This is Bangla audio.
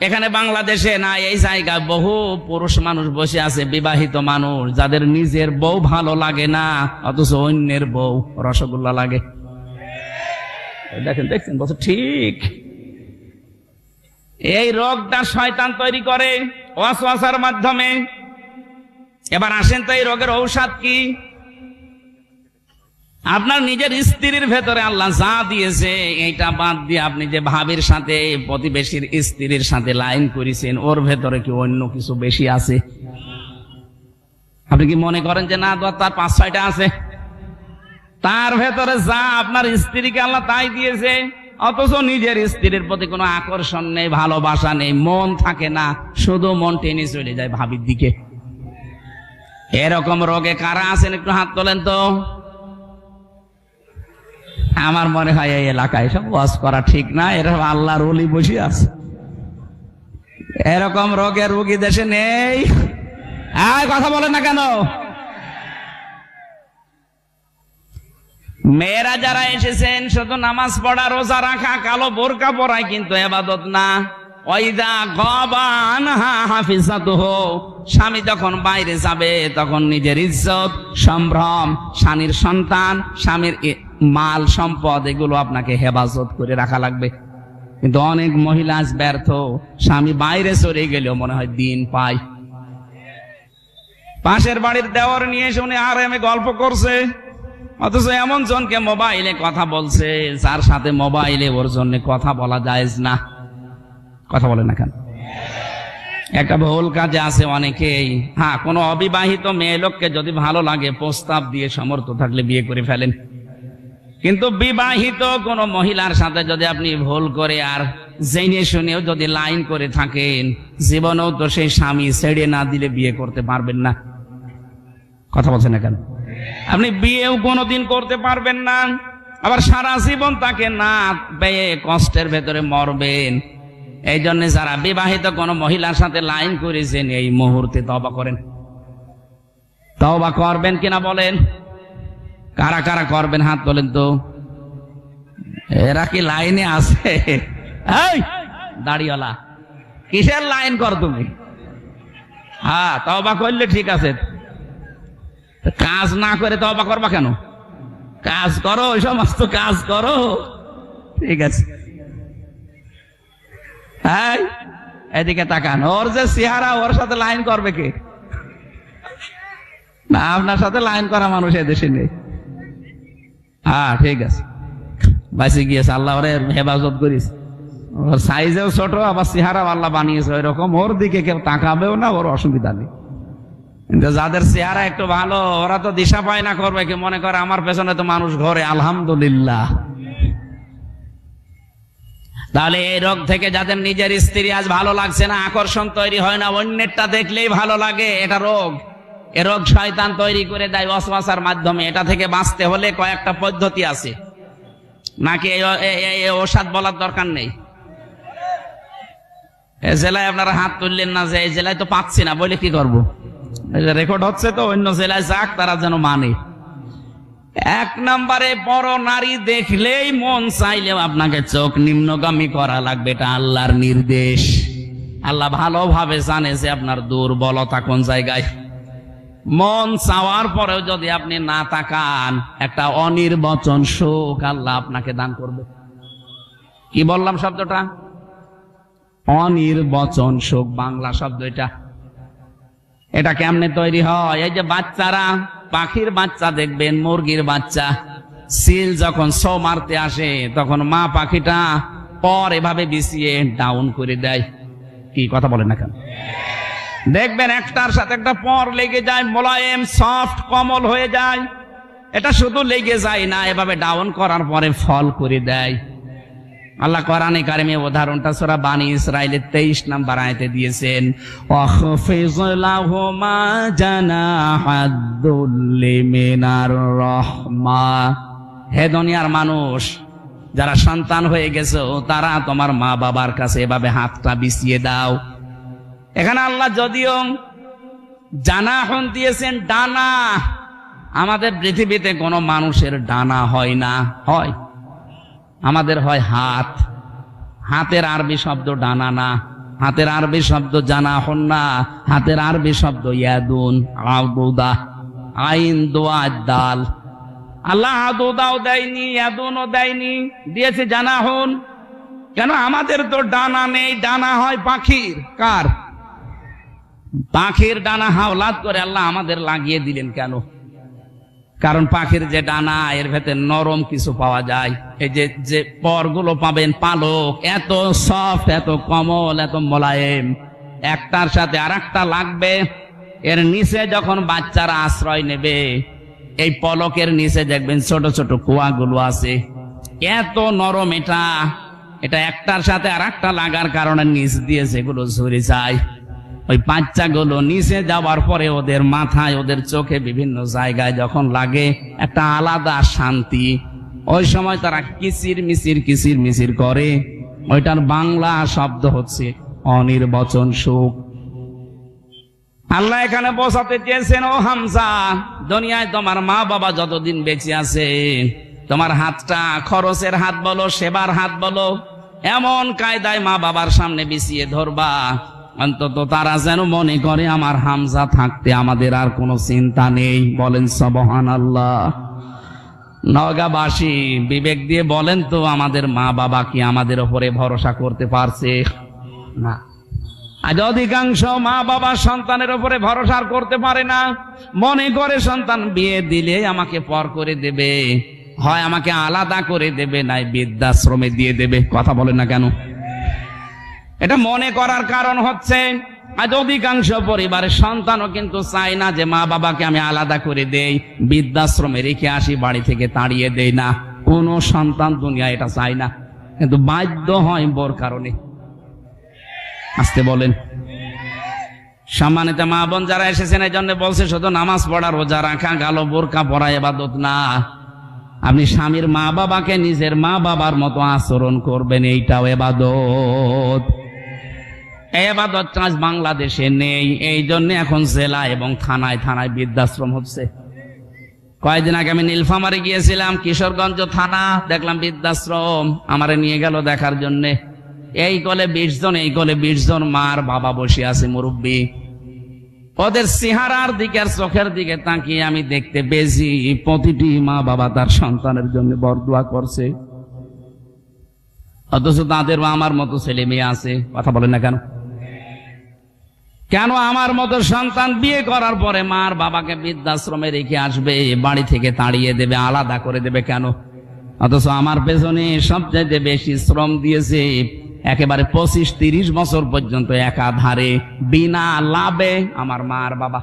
এখানে বাংলাদেশে না এই জায়গায় বহু পুরুষ মানুষ বসে আছে, বিবাহিত মানুষ, যাদের নিজের বউ ভালো লাগে না, অথচ অন্যের বউ রসগোল্লা লাগে। দেখেন, দেখছেন, বলছে ঠিক। এই রোগটা শয়তান তৈরি করে, ওয়াসওয়াসার মাধ্যমে। এবার আসেন তো এই রোগের ঔষধ কি? আপনার নিজের স্ত্রীর ভেতরে আল্লাহ যা দিয়েছে, এইটা বাদ দিয়ে আপনি যে ভাবির সাথে, প্রতিবেশীর স্ত্রীর সাথে লাইন করেছেন, ওর ভেতরে কি অন্য কিছু বেশি আছে? আপনি কি মনে করেন যে না তার পাঁচ ছয়টা আছে? তার ভেতরে যা আপনার স্ত্রীকে আল্লাহ তাই দিয়েছে, অথচ নিজের স্ত্রীর প্রতি কোনো আকর্ষণ নেই, ভালোবাসা নেই, মন থাকে না, শুধু মন টেনে চলে যায় ভাবির দিকে। এরকম রোগে কারা আছেন একটু হাত তোলেন তো। আমার মনে হয় এই এলাকায় সব ওয়াজ করা ঠিক না, এরকম আল্লাহর ওলি বসে আছে। এরকম রোগের রোগী দেশে নেই। আয় কথা বলে না কেন? মেয়েরা যারা এসেছেন, শুধু নামাজ পড়া, রোজা রাখা, কালো বোরকা পরায় কিন্তু এবাদত না। স্বামী যখন বাইরে যাবে, তখন নিজের ইজ্জত, সম্ভ্রম, স্বামীর সন্তান, স্বামীর মাল, সম্পদ, এগুলো আপনাকে হেফাজত করে রাখা লাগবে। কিন্তু অনেক মহিলা আজ ব্যর্থ। স্বামী বাইরে চলে গেলেও মনে হয় দিন পায়। পাশের বাড়ির দেওয়ার নিয়ে শুনে আর এমে গল্প করছে। অথচ এমন জনকে মোবাইলে কথা বলছে, যার সাথে মোবাইলে ওর জন্য কথা বলা যায় না। কথা বলে না কেন? একটা ভুল কাজে আছে অনেকেই। হ্যাঁ কোনো অবিবাহিত মেয়ে লোককে যদি ভালো লাগে, প্রস্তাব দিয়ে সমর্থ থাকলে বিয়ে করে ফেলেন। কিন্তু বিবাহিত কোন মহিলার সাথে যদি আপনি ভুল করে আর জেনে শুনেও যদি লাইন করে থাকেন, জীবনেও তো সেই স্বামী ছেড়ে না দিলে বিয়ে করতে পারবেন না। কথা বলছেন না কেন? আপনি বিয়েও কোনোদিন করতে পারবেন না, আবার সারা জীবন তাকে না পেয়ে কষ্টের ভেতরে মরবেন। এই জন্য যারা বিবাহিত কোন মহিলার সাথে লাইন করেছেন, এই মুহূর্তে তবা করেন। তবা করবেন কিনা বলেন? কারা কারা করবেন হাত তোলেন তো? এরা কি লাইনে আছে? দাড়িওয়ালা, কিসের লাইন কর তুমি? হ্যাঁ তবা করলে ঠিক আছে। কাজ না করে তবা করবা কেন? কাজ করো, ওই সমস্ত কাজ করো। ঠিক আছে। হ্যাঁ এদিকে তাকান। ওর যে চেহারা, ওর সাথে লাইন করবে কে? না, আপনার সাথে লাইন করা মানুষ এদেশে নেই। হ্যাঁ ঠিক আছে। বাসে গিয়েছে আল্লাহ ওরে হেফাজত করিস। ওর সাইজেও ছোট, আবার চেহারা আল্লাহ বানিয়েছে ওই রকম ওর দিকে কেউ তাকাবেও না, ওর অসুবিধা নেই। কিন্তু যাদের চেহারা একটু ভালো, ওরা তো দিশা পায় না করবে, কি মনে করে আমার পেছনে তো মানুষ ঘরে, আলহামদুলিল্লাহ। তাহলে এই রোগ থেকে যাদের নিজের স্ত্রী আজ ভালো লাগছে না, আকর্ষণ তৈরি হয় না, অন্যেরটা দেখলেই ভালো লাগে, এটা রোগ। এ রোগ শয়তান তৈরি করে দেয় অশ্বাসার মাধ্যমে। এটা থেকে বাঁচতে হলে কয়েকটা পদ্ধতি আছে। নাকি ওষুধ বলার দরকার নেই? জেলায় আপনারা হাত তুললেন না যে, এই জেলায় তো পাচ্ছি না, বলে কি করব? রেকর্ড হচ্ছে তো, অন্য জেলায় যাক, তারা যেন মানে। এক নম্বরে, বড় নারী দেখলেই মন চাইলেও আপনাকে চোখ নিম্নগামী করা লাগবে, এটা আল্লাহর নির্দেশ। আল্লাহ ভালোভাবে জানে যে আপনার দুর্বলতা কোন জায়গায়। মন চাওয়ার পরেও যদি আপনি না তাকান, একটা অনির্বচন শোক আল্লাহ আপনাকে দান করবে। কি বললাম শব্দটা? অনির্বচন শোক, বাংলা শব্দ এটা। এটা কেমনে তৈরি হয়? এই যে বাচ্চারা, পাখির বাচ্চা দেখবেন, মুরগির বাচ্চা। সিল যখন সো মারতে আসে, তখন মা পাখিটা পর এভাবে বিছিয়ে ডাউন করে দেয়। কি কথা বলেন না কেন? দেখবেন একটার সাথে একটা পর লেগে যায়, মোলায়েম সফট, কমল হয়ে যায়। এটা শুধু লেগে যায় না, এভাবে ডাউন করার পরে ফল করে দেয়। আল্লাহ কোরআনে কারিমে উদাহরণটা সূরা বানি ইসরাইলের 23 নাম্বার আয়াতে দিয়েছেন হে দুনিয়ার মানুষ, যারা সন্তান হয়ে গেছে, তারা তোমার মা বাবার কাছে এভাবে হাতটা বিছিয়ে দাও। এখানে আল্লাহ যদিও জানা জানাহন দিয়েছেন, ডানা। আমাদের পৃথিবীতে কোনো মানুষের ডানা হয় না, হয়। আমাদের হয় হাত। হাতের আরবি শব্দ ডানা না, হাতের আরবি শব্দ জানা হন না, হাতের আরবি শব্দ ইয়াদুন আউদা আইন দোয়া দাল। আল্লাহ আদুদাও দেয়নি, ইয়াদুনও দেয়নি, দিয়েছে জানা হন। কেন? আমাদের তো ডানা নেই, ডানা হয় পাখির। কার? পাখির ডানা হাওলাত করে আল্লাহ আমাদের লাগিয়ে দিলেন কেন? কারণ পাখির যে ডানা, এর ভেতরে নরম কিছু পাওয়া যায়। এই যে যে পরগুলো পাবেন পালক, এত সফট এত কমল, এত মোলায়েম। একটার সাথে আর একটা লাগবে। এর নিচে যখন বাচ্চারা আশ্রয় নেবে, এই পলকের নিচে দেখবেন ছোট ছোট কুয়াগুলো আছে। এত নরম এটা। এটা একটার সাথে আর একটা লাগার কারণে নিচ দিয়ে সেগুলো ঝরে যায়। ওই বাচ্চাগুলো নিচে যাওয়ার পরে ওদের মাথায়, ওদের চোখে বিভিন্ন জায়গায় যখন লাগে একটা আলাদা শান্তি। ওই সময় তারা কিচির মিচির কিচির মিচির করে। ওইটার বাংলা শব্দ হচ্ছে অনির্বচন সুখ। আল্লাহ এখানে বসাতে চেয়েছেন, ও হামসা দুনিয়ায় তোমার মা বাবা যতদিন বেঁচে আছে, তোমার হাতটা খরচের হাত বলো, সেবার হাত বলো, এমন কায়দায় মা বাবার সামনে বিছিয়ে ধরবা। অন্তত তারা যেন মনে করে আমার হামজা থাকতে আমাদের আর কোনো চিন্তা নেই। বলেন সবহান আল্লাহ নগাবাসী বিবেক দিয়ে বলেন তো, আমাদের মা বাবা কি আমাদের ওপরে ভরসা করতে পারছে? না। আজ অধিকাংশ মা বাবা সন্তানের ওপরে ভরসা করতে পারে না। মনে করে সন্তান বিয়ে দিলে আমাকে পর করে দেবে, হয় আমাকে আলাদা করে দেবে, নাই বৃদ্ধাশ্রমে দিয়ে দেবে। কথা বলে না কেন? এটা মনে করার কারণ হচ্ছে, আজ অধিকাংশ পরিবারের সন্তানও কিন্তু চায় না যে মা বাবাকে আমি আলাদা করে দেই, বৃদ্ধাশ্রমে রেখে আসি, বাড়ি থেকে তাড়িয়ে দেই না। কোনো সন্তান দুনিয়া এটা চায় না। কিন্তু বাধ্য হয় বোর কারণে। আসতে বলেন। সম্মানিত মা বোন যারা এসেছেন, এই জন্য বলছে, শুধু নামাজ পড়া, রোজা রাখা, গালো বোরকা পড়া এবাদত না। আপনি স্বামীর মা বাবাকে নিজের মা বাবার মতো আচরণ করবেন, এইটাও এবাদত। এবাদত বাংলাদেশে নেই। এই জন্য এখন জেলা এবং থানায় থানায় বৃদ্ধাশ্রম হচ্ছে। কয়েকদিন আগে আমি নীলফামারে গিয়েছিলাম, কিশোরগঞ্জ থানা। দেখলাম বৃদ্ধাশ্রম, আমারে নিয়ে গেল দেখার জন্যে। এই কলে বিশ জন, এই কলে বিশ জন মার বাবা বসে আছে, মুরব্বী। ওদের সিহারার দিকে আর চোখের দিকে তাকিয়ে আমি দেখতে পেয়েছি, প্রতিটি মা বাবা তার সন্তানের জন্য বরদোয়া করছে। অথচ তাদের আমার মতো ছেলে মেয়ে আছে, কথা বলেন না কেন? কেন আমার মতো সন্তান বিয়ে করার পরে মার বাবাকে বৃদ্ধাশ্রমে রেখে আসবে, বাড়ি থেকে তাড়িয়ে দেবে, আলাদা করে দেবে কেন? অথচ আমার পেছনে সবচাইতে বেশি শ্রম দিয়েছে একেবারে পঁচিশ তিরিশ বছর পর্যন্ত একাধারে, বিনা লাভে আমার মার বাবা।